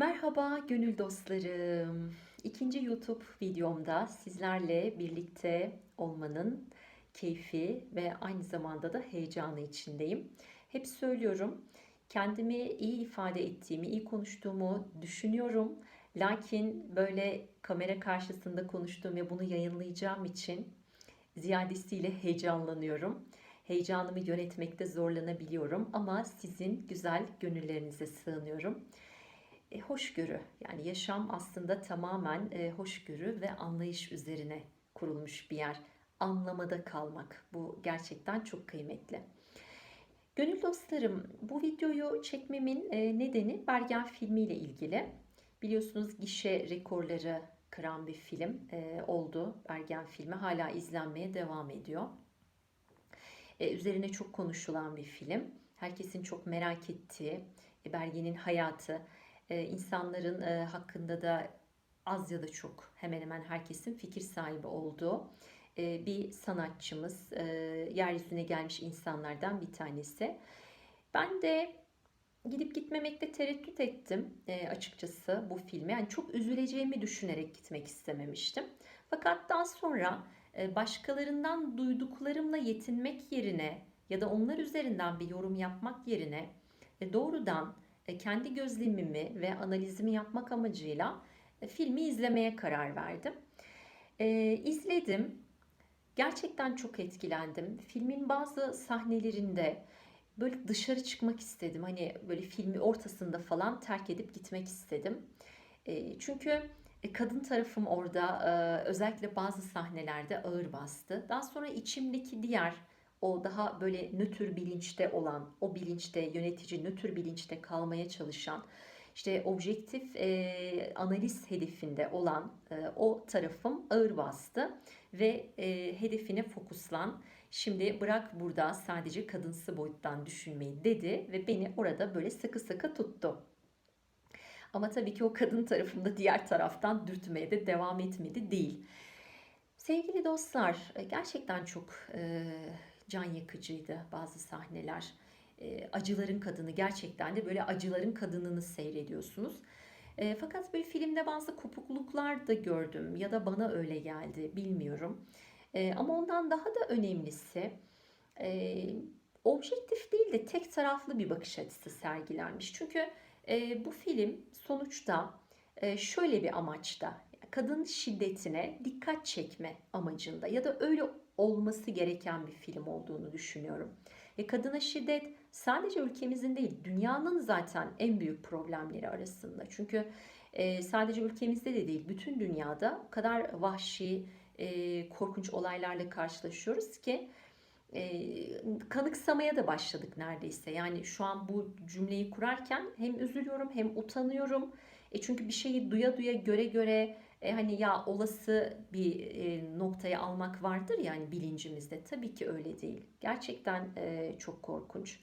Merhaba gönül dostlarım. İkinci YouTube videomda sizlerle birlikte olmanın keyfi ve aynı zamanda da heyecanı içindeyim. Hep söylüyorum, kendimi iyi ifade ettiğimi, iyi konuştuğumu düşünüyorum. Lakin böyle kamera karşısında konuştuğum ve bunu yayınlayacağım için ziyadesiyle heyecanlanıyorum. Heyecanımı yönetmekte zorlanabiliyorum ama sizin güzel gönüllerinize sığınıyorum. E, hoşgörü yani yaşam aslında tamamen e, hoşgörü ve anlayış üzerine kurulmuş bir yer. Anlamada kalmak bu gerçekten çok kıymetli. Gönül dostlarım bu videoyu çekmemin e, nedeni Bergen filmiyle ilgili. Biliyorsunuz gişe rekorları kıran bir film e, oldu. Bergen filmi hala izlenmeye devam ediyor. E, üzerine çok konuşulan bir film. Herkesin çok merak ettiği e, Bergen'in hayatı, e, insanların e, hakkında da az ya da çok hemen hemen herkesin fikir sahibi olduğu e, bir sanatçımız, e, yeryüzüne gelmiş insanlardan bir tanesi. Ben de gidip gitmemekte tereddüt ettim e, açıkçası bu filme. Yani çok üzüleceğimi düşünerek gitmek istememiştim. Fakat daha sonra başkalarından duyduklarımla yetinmek yerine ya da onlar üzerinden bir yorum yapmak yerine e, doğrudan kendi gözlemimi ve analizimi yapmak amacıyla e, filmi izlemeye karar verdim. E, izledim. Gerçekten çok etkilendim. Filmin bazı sahnelerinde böyle dışarı çıkmak istedim. Hani böyle filmi ortasında falan terk edip gitmek istedim. Çünkü kadın tarafım orada özellikle bazı sahnelerde ağır bastı. Daha sonra içimdeki diğer o daha böyle nötr bilinçte olan, o bilinçte yönetici nötr bilinçte kalmaya çalışan, işte objektif e, analiz hedefinde olan e, o tarafım ağır bastı ve e, hedefine fokuslan. Şimdi bırak burada sadece kadınsı boyuttan düşünmeyi dedi ve beni orada böyle sıkı sıkı tuttu. Ama tabii ki o kadın tarafında diğer taraftan dürtmeye de devam etmedi değil. Sevgili dostlar gerçekten çok e, can yakıcıydı bazı sahneler. E, acıların kadını gerçekten de böyle acıların kadınını seyrediyorsunuz. E, fakat bir filmde bazı kopukluklar da gördüm ya da bana öyle geldi bilmiyorum. E, ama ondan daha da önemlisi e, objektif değil de tek taraflı bir bakış açısı sergilenmiş. Çünkü e, bu film sonuçta e, şöyle bir amaçta kadın şiddetine dikkat çekme amacında ya da öyle olması gereken bir film olduğunu düşünüyorum. Ve kadına şiddet sadece ülkemizin değil dünyanın zaten en büyük problemleri arasında. Çünkü e, sadece ülkemizde de değil bütün dünyada o kadar vahşi, e, korkunç olaylarla karşılaşıyoruz ki e, kanıksamaya da başladık neredeyse. Yani şu an bu cümleyi kurarken hem üzülüyorum hem utanıyorum. E çünkü bir şeyi duya duya göre göre e, hani ya olası bir e, noktaya almak vardır yani bilincimizde. Tabii ki öyle değil. Gerçekten e, çok korkunç.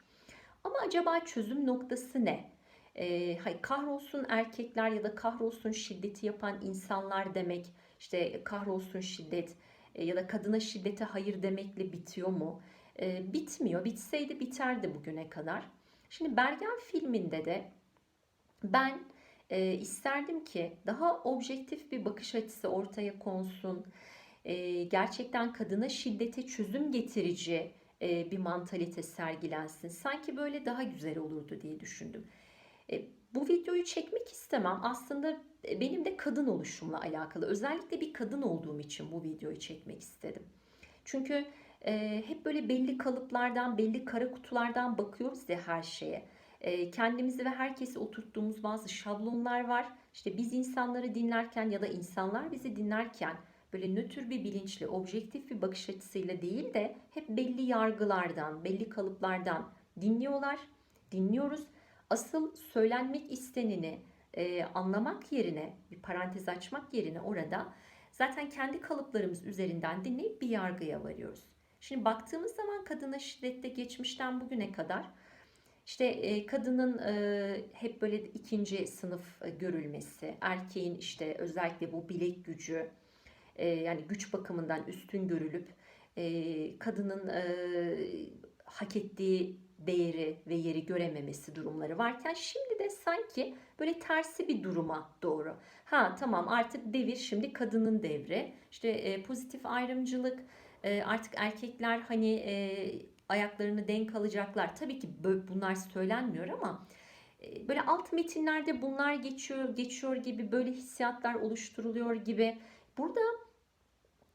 Ama acaba çözüm noktası ne? E, hay kahrolsun erkekler ya da kahrolsun şiddeti yapan insanlar demek işte kahrolsun şiddet e, ya da kadına şiddete hayır demekle bitiyor mu? E, bitmiyor. Bitseydi biterdi bugüne kadar. Şimdi Bergen filminde de ben e, isterdim ki daha objektif bir bakış açısı ortaya konsun. E, gerçekten kadına şiddete çözüm getirici e, bir mantalite sergilensin. Sanki böyle daha güzel olurdu diye düşündüm. E, bu videoyu çekmek istemem. Aslında benim de kadın oluşumla alakalı. Özellikle bir kadın olduğum için bu videoyu çekmek istedim. Çünkü e, hep böyle belli kalıplardan, belli kara kutulardan bakıyoruz ya her şeye. E, kendimizi ve herkesi oturttuğumuz bazı şablonlar var. İşte biz insanları dinlerken ya da insanlar bizi dinlerken böyle nötr bir bilinçli, objektif bir bakış açısıyla değil de hep belli yargılardan, belli kalıplardan dinliyorlar, dinliyoruz. Asıl söylenmek isteneni e, anlamak yerine, bir parantez açmak yerine orada zaten kendi kalıplarımız üzerinden dinleyip bir yargıya varıyoruz. Şimdi baktığımız zaman kadına şiddette geçmişten bugüne kadar işte e, kadının e, hep böyle ikinci sınıf e, görülmesi, erkeğin işte özellikle bu bilek gücü, yani güç bakımından üstün görülüp kadının hak ettiği değeri ve yeri görememesi durumları varken şimdi de sanki böyle tersi bir duruma doğru. Ha tamam artık devir şimdi kadının devri. İşte e, pozitif ayrımcılık e, artık erkekler hani e, ayaklarını denk alacaklar. Tabii ki bunlar söylenmiyor ama e, böyle alt metinlerde bunlar geçiyor, geçiyor gibi böyle hissiyatlar oluşturuluyor gibi. Burada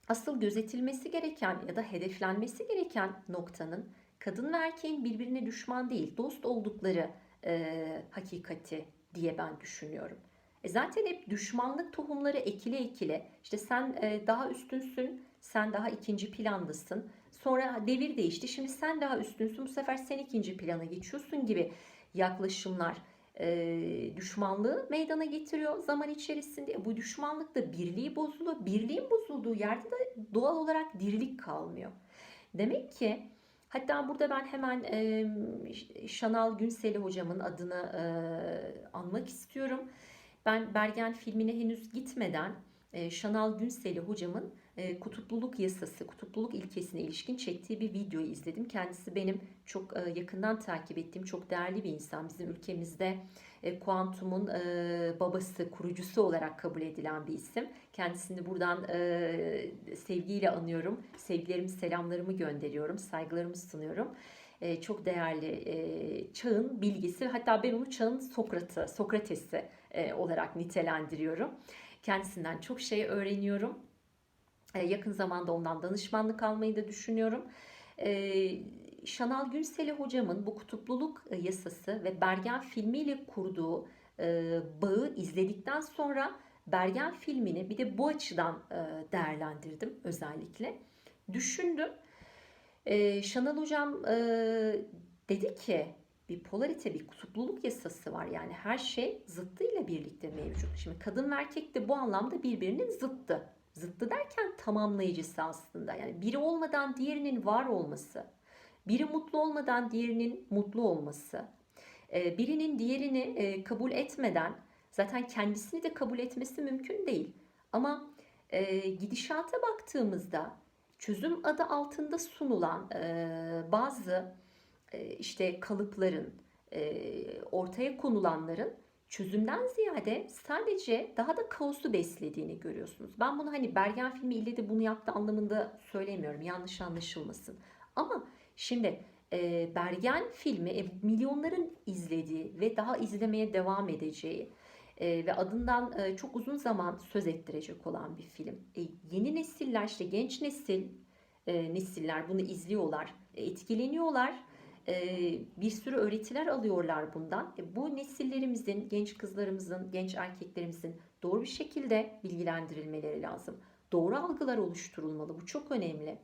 asıl gözetilmesi gereken ya da hedeflenmesi gereken noktanın kadın ve erkeğin birbirine düşman değil, dost oldukları e, hakikati diye ben düşünüyorum. E zaten hep düşmanlık tohumları ekile ekile, işte sen e, daha üstünsün, sen daha ikinci plandasın. Sonra devir değişti, şimdi sen daha üstünsün, bu sefer sen ikinci plana geçiyorsun gibi yaklaşımlar e, düşmanlığı meydana getiriyor zaman içerisinde. Bu düşmanlık da birliği bozuluyor. Birliğin bozulduğu yerde de doğal olarak dirilik kalmıyor. Demek ki hatta burada ben hemen e, Şanal Günseli hocamın adını e, anmak istiyorum. Ben Bergen filmine henüz gitmeden e, Şanal Günseli hocamın e, kutupluluk yasası, kutupluluk ilkesine ilişkin çektiği bir videoyu izledim. Kendisi benim çok e, yakından takip ettiğim çok değerli bir insan. Bizim ülkemizde e, kuantumun e, babası, kurucusu olarak kabul edilen bir isim. Kendisini buradan sevgiyle anıyorum. Sevgilerimi, selamlarımı gönderiyorum, saygılarımı sunuyorum. Çok değerli çağın bilgisi. Hatta ben onu çağın Sokrat'ı, Sokrates'i olarak nitelendiriyorum. Kendisinden çok şey öğreniyorum. E, yakın zamanda ondan danışmanlık almayı da düşünüyorum. E, Şanal Günseli hocamın bu kutupluluk e, yasası ve Bergen filmiyle kurduğu bağı izledikten sonra Bergen filmini bir de bu açıdan değerlendirdim özellikle. Düşündüm. Şanal hocam dedi ki bir polarite, bir kutupluluk yasası var. Yani her şey zıttıyla birlikte mevcut. Şimdi kadın ve erkek de bu anlamda birbirinin zıttı. Zıttı derken tamamlayıcısı aslında. Yani biri olmadan diğerinin var olması. Biri mutlu olmadan diğerinin mutlu olması. Ee, birinin diğerini e, kabul etmeden zaten kendisini de kabul etmesi mümkün değil. Ama e, gidişata baktığımızda çözüm adı altında sunulan e, bazı işte kalıpların, ortaya konulanların çözümden ziyade sadece daha da kaosu beslediğini görüyorsunuz. Ben bunu hani Bergen filmi ile de bunu yaptı anlamında söylemiyorum. Yanlış anlaşılmasın. Ama şimdi e, Bergen filmi e, milyonların izlediği ve daha izlemeye devam edeceği e, ve adından e, çok uzun zaman söz ettirecek olan bir film. E, yeni nesiller işte genç nesil e, nesiller bunu izliyorlar, e, etkileniyorlar bir sürü öğretiler alıyorlar bundan. E, bu nesillerimizin, genç kızlarımızın, genç erkeklerimizin doğru bir şekilde bilgilendirilmeleri lazım. Doğru algılar oluşturulmalı. Bu çok önemli.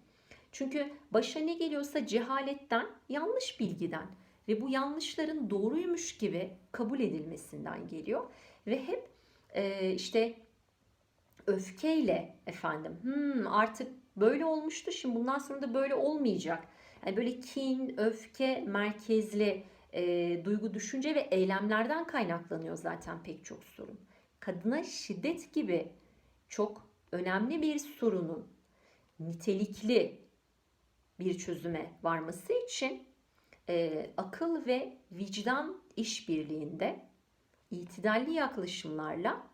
Çünkü başa ne geliyorsa cehaletten, yanlış bilgiden ve bu yanlışların doğruymuş gibi kabul edilmesinden geliyor. Ve hep e, işte öfkeyle efendim hmm, artık böyle olmuştu şimdi bundan sonra da böyle olmayacak yani böyle kin, öfke merkezli e, duygu, düşünce ve eylemlerden kaynaklanıyor zaten pek çok sorun. Kadına şiddet gibi çok önemli bir sorunun nitelikli bir çözüme varması için e, akıl ve vicdan işbirliğinde itidalli yaklaşımlarla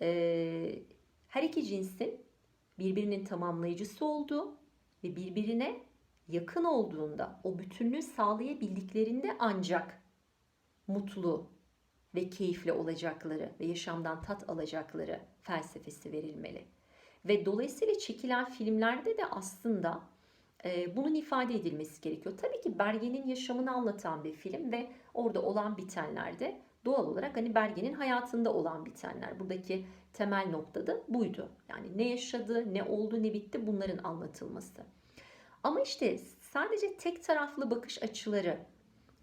e, her iki cinsin birbirinin tamamlayıcısı olduğu ve birbirine yakın olduğunda, o bütünlüğü sağlayabildiklerinde ancak mutlu ve keyifli olacakları ve yaşamdan tat alacakları felsefesi verilmeli. Ve dolayısıyla çekilen filmlerde de aslında e, bunun ifade edilmesi gerekiyor. Tabii ki Bergen'in yaşamını anlatan bir film ve orada olan bitenlerde doğal olarak hani Bergen'in hayatında olan bitenler. Buradaki temel nokta da buydu. Yani ne yaşadı, ne oldu, ne bitti bunların anlatılması. Ama işte sadece tek taraflı bakış açıları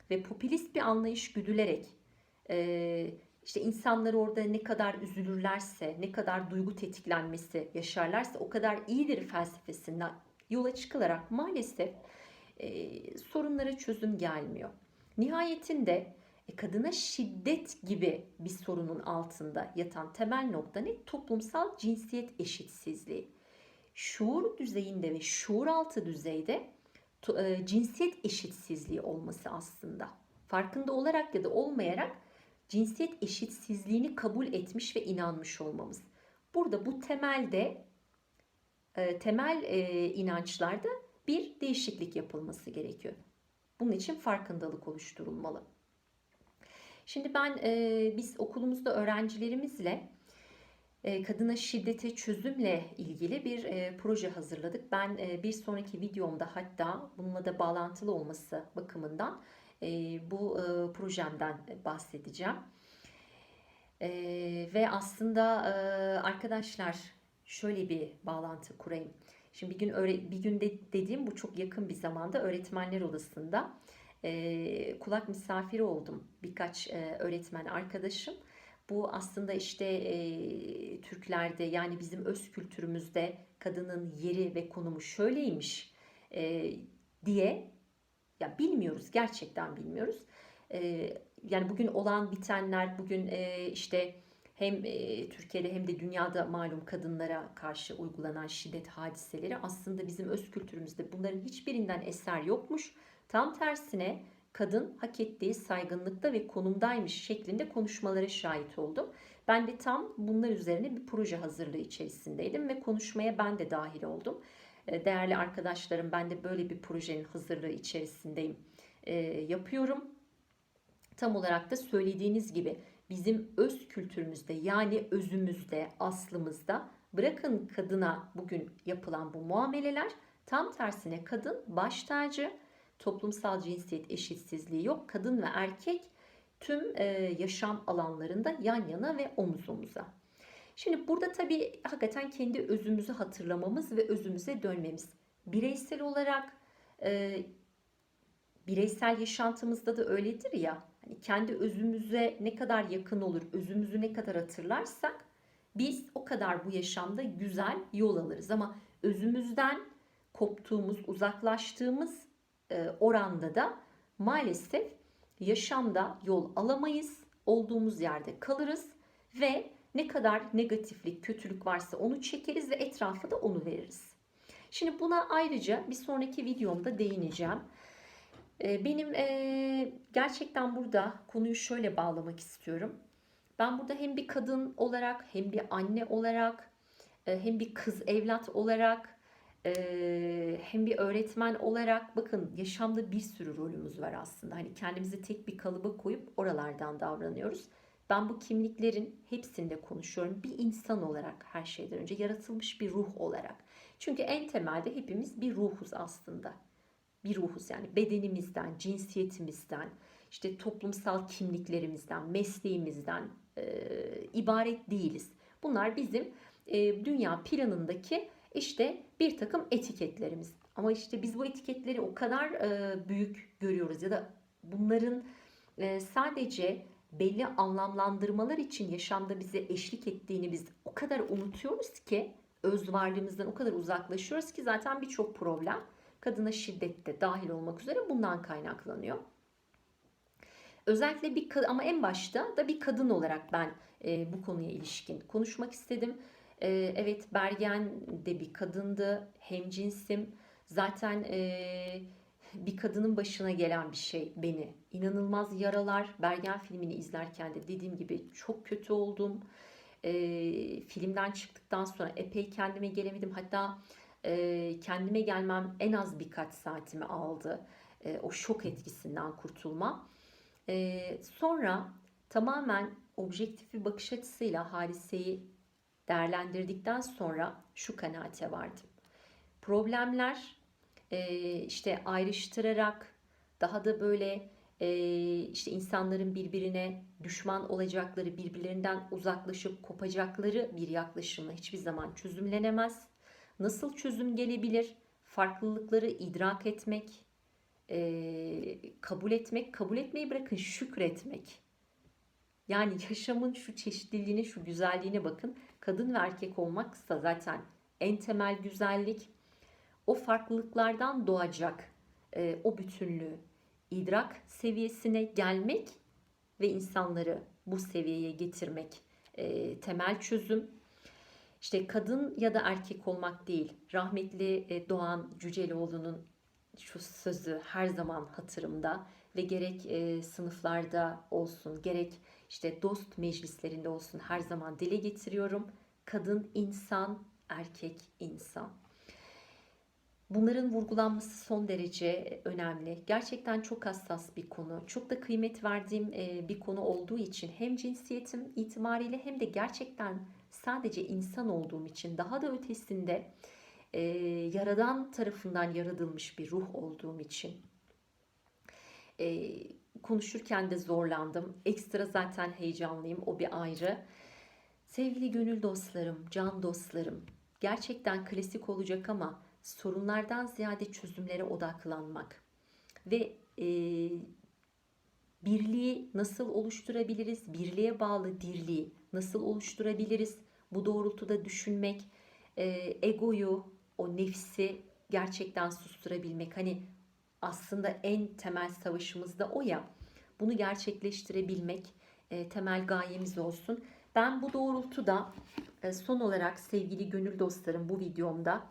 ve popülist bir anlayış güdülerek e, işte insanlar orada ne kadar üzülürlerse, ne kadar duygu tetiklenmesi yaşarlarsa o kadar iyidir felsefesinden yola çıkılarak maalesef e, sorunlara çözüm gelmiyor. Nihayetinde e, kadına şiddet gibi bir sorunun altında yatan temel nokta ne? Toplumsal cinsiyet eşitsizliği şuur düzeyinde ve şuur altı düzeyde e, cinsiyet eşitsizliği olması aslında. Farkında olarak ya da olmayarak cinsiyet eşitsizliğini kabul etmiş ve inanmış olmamız. Burada bu temelde e, temel e, inançlarda bir değişiklik yapılması gerekiyor. Bunun için farkındalık oluşturulmalı. Şimdi ben biz okulumuzda öğrencilerimizle kadına şiddete çözümle ilgili bir e, proje hazırladık. Ben e, bir sonraki videomda hatta bununla da bağlantılı olması bakımından e, bu e, projemden bahsedeceğim. E, ve aslında e, arkadaşlar şöyle bir bağlantı kurayım. Şimdi bir gün bir günde dediğim bu çok yakın bir zamanda öğretmenler odasında e, kulak misafiri oldum birkaç e, öğretmen arkadaşım. Bu aslında işte e, Türklerde yani bizim öz kültürümüzde kadının yeri ve konumu şöyleymiş e, diye ya bilmiyoruz gerçekten bilmiyoruz. E, yani bugün olan bitenler bugün e, işte hem e, Türkiye'de hem de dünyada malum kadınlara karşı uygulanan şiddet hadiseleri aslında bizim öz kültürümüzde bunların hiçbirinden eser yokmuş. Tam tersine kadın hak ettiği saygınlıkta ve konumdaymış şeklinde konuşmalara şahit oldum. Ben de tam bunlar üzerine bir proje hazırlığı içerisindeydim ve konuşmaya ben de dahil oldum. E, Değerli arkadaşlarım ben de böyle bir projenin hazırlığı içerisindeyim. E, yapıyorum. Tam olarak da söylediğiniz gibi bizim öz kültürümüzde yani özümüzde, aslımızda bırakın kadına bugün yapılan bu muameleler tam tersine kadın baş tacı, toplumsal cinsiyet eşitsizliği yok. Kadın ve erkek tüm e, yaşam alanlarında yan yana ve omuz omuza. Şimdi burada tabii hakikaten kendi özümüzü hatırlamamız ve özümüze dönmemiz. Bireysel olarak e, bireysel yaşantımızda da öyledir ya. Hani kendi özümüze ne kadar yakın olur, özümüzü ne kadar hatırlarsak biz o kadar bu yaşamda güzel yol alırız. Ama özümüzden koptuğumuz, uzaklaştığımız e, oranda da maalesef yaşamda yol alamayız. Olduğumuz yerde kalırız ve ne kadar negatiflik, kötülük varsa onu çekeriz ve etrafa da onu veririz. Şimdi buna ayrıca bir sonraki videomda değineceğim. E, Benim e, gerçekten burada konuyu şöyle bağlamak istiyorum. Ben burada hem bir kadın olarak hem bir anne olarak hem bir kız evlat olarak hem bir öğretmen olarak bakın yaşamda bir sürü rolümüz var aslında. Hani kendimizi tek bir kalıba koyup oralardan davranıyoruz. Ben bu kimliklerin hepsinde konuşuyorum. Bir insan olarak her şeyden önce yaratılmış bir ruh olarak. Çünkü en temelde hepimiz bir ruhuz aslında. Bir ruhuz yani bedenimizden, cinsiyetimizden, işte toplumsal kimliklerimizden, mesleğimizden e, ibaret değiliz. Bunlar bizim e, dünya planındaki işte bir takım etiketlerimiz. Ama işte biz bu etiketleri o kadar e, büyük görüyoruz ya da bunların e, sadece belli anlamlandırmalar için yaşamda bize eşlik ettiğini biz o kadar unutuyoruz ki öz varlığımızdan o kadar uzaklaşıyoruz ki zaten birçok problem kadına şiddette dahil olmak üzere bundan kaynaklanıyor. Özellikle bir ama en başta da bir kadın olarak ben e, bu konuya ilişkin konuşmak istedim. E, evet Bergen de bir kadındı, hemcinsim. Zaten e, bir kadının başına gelen bir şey beni inanılmaz yaralar. Bergen filmini izlerken de dediğim gibi çok kötü oldum. E, filmden çıktıktan sonra epey kendime gelemedim. Hatta e, kendime gelmem en az birkaç saatimi aldı. E, o şok etkisinden kurtulma. E, sonra tamamen objektif bir bakış açısıyla hadiseyi değerlendirdikten sonra şu kanaate vardım. Problemler e, işte ayrıştırarak daha da böyle e, işte insanların birbirine düşman olacakları, birbirlerinden uzaklaşıp kopacakları bir yaklaşımla hiçbir zaman çözümlenemez. Nasıl çözüm gelebilir? Farklılıkları idrak etmek, e, kabul etmek, kabul etmeyi bırakın şükretmek. Yani yaşamın şu çeşitliliğine, şu güzelliğine bakın. Kadın ve erkek olmaksa zaten en temel güzellik. O farklılıklardan doğacak e, o bütünlüğü, idrak seviyesine gelmek ve insanları bu seviyeye getirmek e, temel çözüm. İşte kadın ya da erkek olmak değil. Rahmetli e, Doğan Cüceloğlu'nun şu sözü her zaman hatırımda ve gerek e, sınıflarda olsun, gerek işte dost meclislerinde olsun her zaman dile getiriyorum. Kadın insan, erkek insan. Bunların vurgulanması son derece önemli. Gerçekten çok hassas bir konu. Çok da kıymet verdiğim e, bir konu olduğu için hem cinsiyetim itibariyle hem de gerçekten sadece insan olduğum için daha da ötesinde e, yaradan tarafından yaratılmış bir ruh olduğum için e, konuşurken de zorlandım. Ekstra zaten heyecanlıyım. O bir ayrı. Sevgili gönül dostlarım, can dostlarım. Gerçekten klasik olacak ama sorunlardan ziyade çözümlere odaklanmak ve e, birliği nasıl oluşturabiliriz? Birliğe bağlı dirliği nasıl oluşturabiliriz? Bu doğrultuda düşünmek, e, egoyu, o nefsi gerçekten susturabilmek. Hani aslında en temel savaşımız da o ya. Bunu gerçekleştirebilmek e, temel gayemiz olsun. Ben bu doğrultuda e, son olarak sevgili gönül dostlarım bu videomda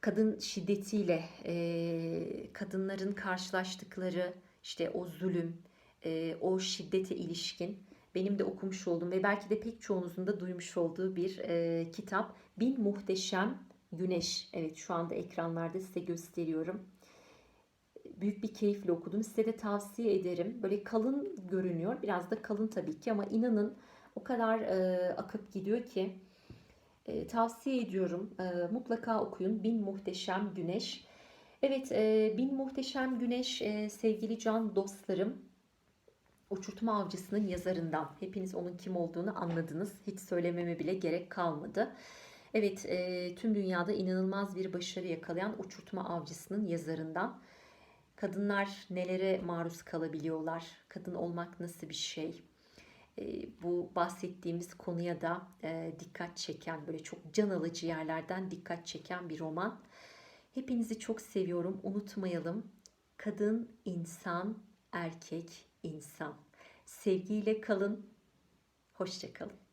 kadın şiddetiyle e, kadınların karşılaştıkları işte o zulüm, e, o şiddete ilişkin benim de okumuş olduğum ve belki de pek çoğunuzun da duymuş olduğu bir e, kitap. Bin Muhteşem Güneş. Evet şu anda ekranlarda size gösteriyorum. Büyük bir keyifle okudum. Size de tavsiye ederim. Böyle kalın görünüyor. Biraz da kalın tabii ki ama inanın o kadar e, akıp gidiyor ki e, tavsiye ediyorum. E, mutlaka okuyun. Bin Muhteşem Güneş. Evet, e, Bin Muhteşem Güneş e, sevgili can dostlarım. Uçurtma Avcısı'nın yazarından. Hepiniz onun kim olduğunu anladınız. Hiç söylememe bile gerek kalmadı. Evet, e, tüm dünyada inanılmaz bir başarı yakalayan Uçurtma Avcısı'nın yazarından. Kadınlar nelere maruz kalabiliyorlar? Kadın olmak nasıl bir şey? E, bu bahsettiğimiz konuya da e, dikkat çeken, böyle çok can alıcı yerlerden dikkat çeken bir roman. Hepinizi çok seviyorum. Unutmayalım. Kadın insan, erkek insan. Sevgiyle kalın. Hoşçakalın.